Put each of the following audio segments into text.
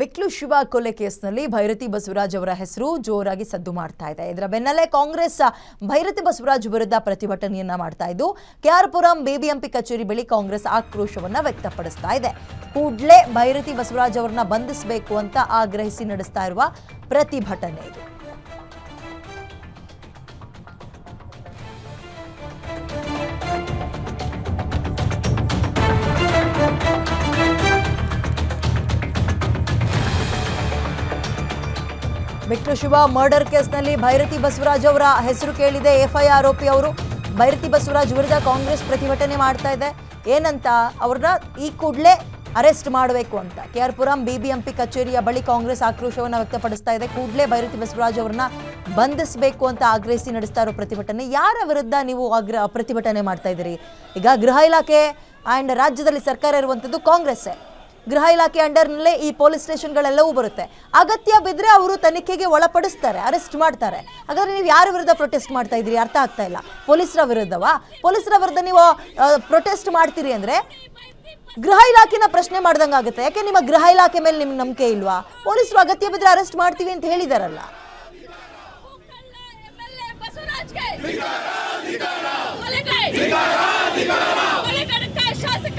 ಬಿಕ್ಲು ಶಿವ ಕೊಲೆ ಕೇಸ್ನಲ್ಲಿ ಭೈರತಿ ಬಸವರಾಜ್ ಅವರ ಹೆಸರು ಜೋರಾಗಿ ಸದ್ದು ಮಾಡ್ತಾ ಇದೆ. ಇದರ ಬೆನ್ನಲ್ಲೇ ಕಾಂಗ್ರೆಸ್ ಭೈರತಿ ಬಸವರಾಜ್ ವಿರುದ್ಧ ಪ್ರತಿಭಟನೆಯನ್ನ ಮಾಡ್ತಾ ಇದ್ದು, ಕೆಆರ್ಪುರಂ ಬಿಬಿಎಂಪಿ ಕಚೇರಿ ಬಳಿ ಕಾಂಗ್ರೆಸ್ ಆಕ್ರೋಶವನ್ನ ವ್ಯಕ್ತಪಡಿಸ್ತಾ ಇದೆ. ಕೂಡಲೇ ಭೈರತಿ ಬಸವರಾಜ್ ಅವರನ್ನ ಬಂಧಿಸಬೇಕು ಅಂತ ಆಗ್ರಹಿಸಿ ನಡೆಸ್ತಾ ಇರುವ ಪ್ರತಿಭಟನೆ ಇದು. ಬಿಕ್ರು ಶಿವ ಮರ್ಡರ್ ಕೇಸ್ನಲ್ಲಿ ಭೈರತಿ ಬಸವರಾಜ್ ಅವರ ಹೆಸರು ಕೇಳಿದೆ. ಎಫ್ಐ ಆರೋಪಿ ಅವರು ಭೈರತಿ ಬಸವರಾಜ್ ವಿರುದ್ಧ ಕಾಂಗ್ರೆಸ್ ಪ್ರತಿಭಟನೆ ಮಾಡ್ತಾ ಇದೆ. ಏನಂತ ಅವ್ರನ್ನ ಈ ಕೂಡಲೇ ಅರೆಸ್ಟ್ ಮಾಡಬೇಕು ಅಂತ. ಕೆ ಆರ್ ಪುರಂ ಬಿಬಿಎಂಪಿ ಕಚೇರಿಯ ಬಳಿ ಕಾಂಗ್ರೆಸ್ ಆಕ್ರೋಶವನ್ನು ವ್ಯಕ್ತಪಡಿಸ್ತಾ ಇದೆ. ಕೂಡಲೇ ಭೈರತಿ ಬಸವರಾಜ್ ಅವರನ್ನ ಬಂಧಿಸಬೇಕು ಅಂತ ಆಗ್ರಹಿಸಿ ನಡೆಸ್ತಾ ಇರೋ ಪ್ರತಿಭಟನೆ. ಯಾರ ವಿರುದ್ಧ ನೀವು ಆಗ್ರ, ಪ್ರತಿಭಟನೆ ಮಾಡ್ತಾ ಇದ್ದೀರಿ? ಈಗ ಗೃಹ ಇಲಾಖೆ ಆ್ಯಂಡ್ ರಾಜ್ಯದಲ್ಲಿ ಸರ್ಕಾರ ಇರುವಂಥದ್ದು ಕಾಂಗ್ರೆಸ್ಸೇ. ಗೃಹ ಇಲಾಖೆ ಅಂಡರ್ನಲ್ಲೇ ಈ ಪೊಲೀಸ್ ಸ್ಟೇಷನ್ಗಳೆಲ್ಲವೂ ಬರುತ್ತೆ. ಅಗತ್ಯ ಬಿದ್ದರೆ ಅವರು ತನಿಖೆಗೆ ಒಳಪಡಿಸ್ತಾರೆ, ಅರೆಸ್ಟ್ ಮಾಡ್ತಾರೆ. ಹಾಗಾದರೆ ನೀವು ಯಾರ ವಿರುದ್ಧ ಪ್ರೊಟೆಸ್ಟ್ ಮಾಡ್ತಾ ಇದ್ದೀರಿ? ಅರ್ಥ ಆಗ್ತಾ ಇಲ್ಲ. ಪೊಲೀಸರ ವಿರುದ್ಧವಾ? ಪೊಲೀಸರ ವಿರುದ್ಧ ನೀವು ಪ್ರೊಟೆಸ್ಟ್ ಮಾಡ್ತೀರಿ ಅಂದರೆ ಗೃಹ ಇಲಾಖೆನ ಪ್ರಶ್ನೆ ಮಾಡ್ದಂಗೆ ಆಗುತ್ತೆ. ಯಾಕೆ ನಿಮ್ಮ ಗೃಹ ಇಲಾಖೆ ಮೇಲೆ ನಿಮ್ಗೆ ನಂಬಿಕೆ ಇಲ್ವಾ? ಪೊಲೀಸರು ಅಗತ್ಯ ಬಿದ್ದರೆ ಅರೆಸ್ಟ್ ಮಾಡ್ತೀವಿ ಅಂತ ಹೇಳಿದಾರಲ್ಲ. ಶಾಸಕ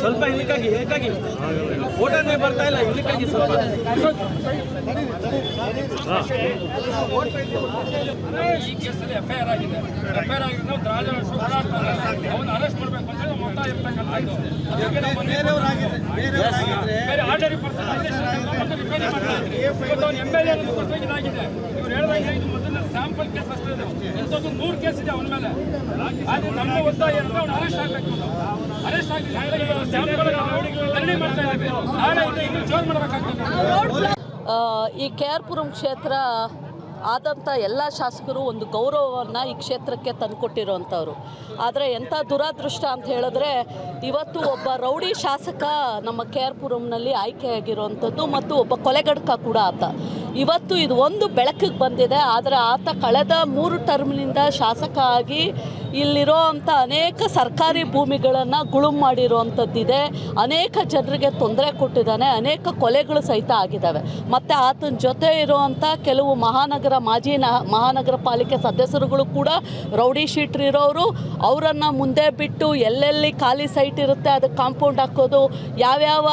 ಸ್ವಲ್ಪ ಇಲ್ಲಿಕ್ಕಾಗಿ ಏಕಾಗಿ ಓಟನೇ ಬರ್ತಾ ಇಲ್ಲ ಇಲ್ಲಿಕ್ಕಾಗಿ ಸ್ವಲ್ಪ. ಈ ಕೇಸಲ್ಲಿ ಎಫ್ಐಆರ್ ಆಗಿದೆ. ಎಫ್ಐಆರ್ ಆಗಿದೆ ನಾವು ರಾಜ ಅವನ್ನ ಅರೆಸ್ಟ್ ಮಾಡಬೇಕು ಅಂತ ನಾವು ಮೊನ್ನೆ ಬೇರೆ ಆರ್ಡರಿ ಪರ್ಸನ್ ರಿಪೇರಿ ಮಾಡ್ತಾ ಇದ್ರಿ ಇವತ್ತು ಅವ್ನು ಎಂ ಎಲ್ ಎ ಅನ್ನೋದಕ್ಕೋಸ್ಕರ ಇದಾಗಿದೆ ಇವ್ರು ಹೇಳ್ದಂಗೆ ಇದು ಮೊದಲ ಸ್ಯಾಂಪಲ್ ಕೇಸ್ ಅಷ್ಟೇ ಇದೆ. ಇಂಥದ್ದು ನೂರು ಕೇಸ್ ಇದೆ ಅವನ ಮೇಲೆ. ಆದ್ರೆ ನಮ್ಮ ಒತ್ತಾಯ ಏನಂದ್ರೆ ಅವ್ನು ಅರೆಸ್ಟ್ ಆಗಬೇಕು ಅರೆಸ್ಟ್ ಈ ಕೆ ಆರ್ ಪುರಂ ಕ್ಷೇತ್ರ ಆದಂಥ ಎಲ್ಲ ಶಾಸಕರು ಒಂದು ಗೌರವವನ್ನು ಈ ಕ್ಷೇತ್ರಕ್ಕೆ ತಂದುಕೊಟ್ಟಿರೋವಂಥವ್ರು. ಆದರೆ ಎಂಥ ದುರಾದೃಷ್ಟ ಅಂತ ಹೇಳಿದ್ರೆ ಇವತ್ತು ಒಬ್ಬ ರೌಡಿ ಶಾಸಕ ನಮ್ಮ ಕೆ ಆರ್ ಪುರಂನಲ್ಲಿ ಆಯ್ಕೆಯಾಗಿರುವಂಥದ್ದು ಮತ್ತು ಒಬ್ಬ ಕೊಲೆಗಡಕ ಕೂಡ ಆತ. ಇವತ್ತು ಇದು ಒಂದು ಬೆಳಕಿಗೆ ಬಂದಿದೆ, ಆದರೆ ಆತ ಕಳೆದ ಮೂರು ಟರ್ಮ್ನಿಂದ ಶಾಸಕ ಆಗಿ ಇಲ್ಲಿರೋ ಅಂಥ ಅನೇಕ ಸರ್ಕಾರಿ ಭೂಮಿಗಳನ್ನು ಗುಳುಂ ಮಾಡಿರುವಂಥದ್ದಿದೆ. ಅನೇಕ ಜನರಿಗೆ ತೊಂದರೆ ಕೊಟ್ಟಿದ್ದಾನೆ, ಅನೇಕ ಕೊಲೆಗಳು ಸಹಿತ ಆಗಿದ್ದಾವೆ. ಮತ್ತು ಆತನ ಜೊತೆ ಇರುವಂಥ ಕೆಲವು ಮಹಾನಗರ, ಮಾಜಿ ಮಹಾನಗರ ಪಾಲಿಕೆ ಸದಸ್ಯರುಗಳು ಕೂಡ ರೌಡಿ ಶೀಟ್ರ್ ಇರೋರು. ಅವರನ್ನು ಮುಂದೆ ಬಿಟ್ಟು ಎಲ್ಲೆಲ್ಲಿ ಖಾಲಿ ಸೈಟ್ ಇರುತ್ತೆ, ಅದಕ್ಕೆ ಕಾಂಪೌಂಡ್ ಹಾಕೋದು, ಯಾವ್ಯಾವ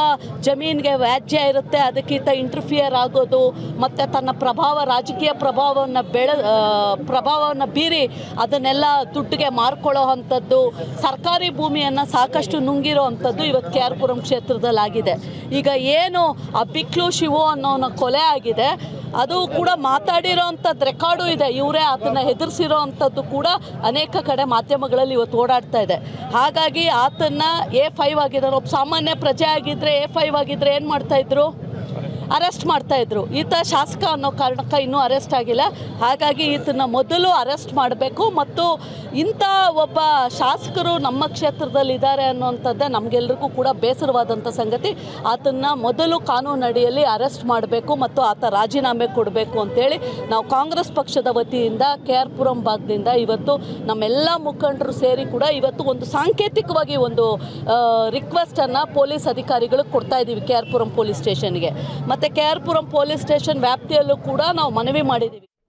ಜಮೀನಿಗೆ ವ್ಯಾಜ್ಯ ಇರುತ್ತೆ, ಅದಕ್ಕಿಂತ ಇಂಟರ್ಫಿಯರ್ ಆಗೋದು ಮತ್ತು ತನ್ನ ಪ್ರಭಾವ, ರಾಜಕೀಯ ಪ್ರಭಾವವನ್ನು ಬೆಳೆ ಪ್ರಭಾವವನ್ನು ಬೀರಿ ಅದನ್ನೆಲ್ಲ ದುಡ್ಡಿಗೆ ಮಾರ್ಕೊಳ್ಳೋ ಅಂಥದ್ದು, ಸರ್ಕಾರಿ ಭೂಮಿಯನ್ನು ಸಾಕಷ್ಟು ನುಂಗಿರೋ ಅಂಥದ್ದು ಇವತ್ತು ಕೆ ಆರ್ ಪುರಂ ಕ್ಷೇತ್ರದಲ್ಲಾಗಿದೆ. ಈಗ ಏನು ಆ ಬಿಕ್ಲು ಶಿವು ಅನ್ನೋನ ಕೊಲೆ ಆಗಿದೆ, ಅದು ಕೂಡ ಮಾತಾಡಿರೋ ಅಂಥದ್ದು ರೆಕಾರ್ಡು ಇದೆ. ಇವರೇ ಆತನ ಹೆದರ್ಸಿರೋ ಅಂಥದ್ದು ಕೂಡ ಅನೇಕ ಕಡೆ ಮಾಧ್ಯಮಗಳಲ್ಲಿ ಇವತ್ತು ಓಡಾಡ್ತಾ ಇದೆ. ಹಾಗಾಗಿ ಆತನ್ನ ಎ ಫೈವ್ ಆಗಿದ್ದಾರೆ. ಒಬ್ಬ ಸಾಮಾನ್ಯ ಪ್ರಜೆ ಆಗಿದ್ದರೆ ಎ ಫೈವ್ ಆಗಿದ್ದರೆ ಏನು ಮಾಡ್ತಾಯಿದ್ರು ಅರೆಸ್ಟ್ ಮಾಡ್ತಾ ಇದ್ರು. ಈತ ಶಾಸಕ ಅನ್ನೋ ಕಾರಣಕ್ಕೆ ಇನ್ನೂ ಅರೆಸ್ಟ್ ಆಗಿಲ್ಲ. ಹಾಗಾಗಿ ಈತನ ಮೊದಲು ಅರೆಸ್ಟ್ ಮಾಡಬೇಕು ಮತ್ತು ಇಂಥ ಒಬ್ಬ ಶಾಸಕರು ನಮ್ಮ ಕ್ಷೇತ್ರದಲ್ಲಿ ಇದ್ದಾರೆ ಅನ್ನೋಂಥದ್ದೇ ನಮಗೆಲ್ರಿಗೂ ಕೂಡ ಬೇಸರವಾದಂಥ ಸಂಗತಿ. ಆತನ್ನ ಮೊದಲು ಕಾನೂನು ಅಡಿಯಲ್ಲಿ ಅರೆಸ್ಟ್ ಮಾಡಬೇಕು ಮತ್ತು ಆತ ರಾಜೀನಾಮೆ ಕೊಡಬೇಕು ಅಂತೇಳಿ ನಾವು ಕಾಂಗ್ರೆಸ್ ಪಕ್ಷದ ವತಿಯಿಂದ, ಕೆ ಆರ್ ಪುರಂ ಭಾಗದಿಂದ ಇವತ್ತು ನಮ್ಮೆಲ್ಲ ಮುಖಂಡರು ಸೇರಿ ಕೂಡ ಇವತ್ತು ಒಂದು ಸಾಂಕೇತಿಕವಾಗಿ ಒಂದು ರಿಕ್ವೆಸ್ಟನ್ನು ಪೊಲೀಸ್ ಅಧಿಕಾರಿಗಳಿಗೆ ಕೊಡ್ತಾ ಇದ್ದೀವಿ ಕೆ ಆರ್ ಪುರಂ ಪೊಲೀಸ್ ಸ್ಟೇಷನ್ಗೆ. ಮತ್ತು K R Puram police station ವ್ಯಾಪ್ತಿಯಲ್ಲೂ ಕೂಡ ನಾವು ಮನವಿ ಮಾಡಿದ್ದೀವಿ.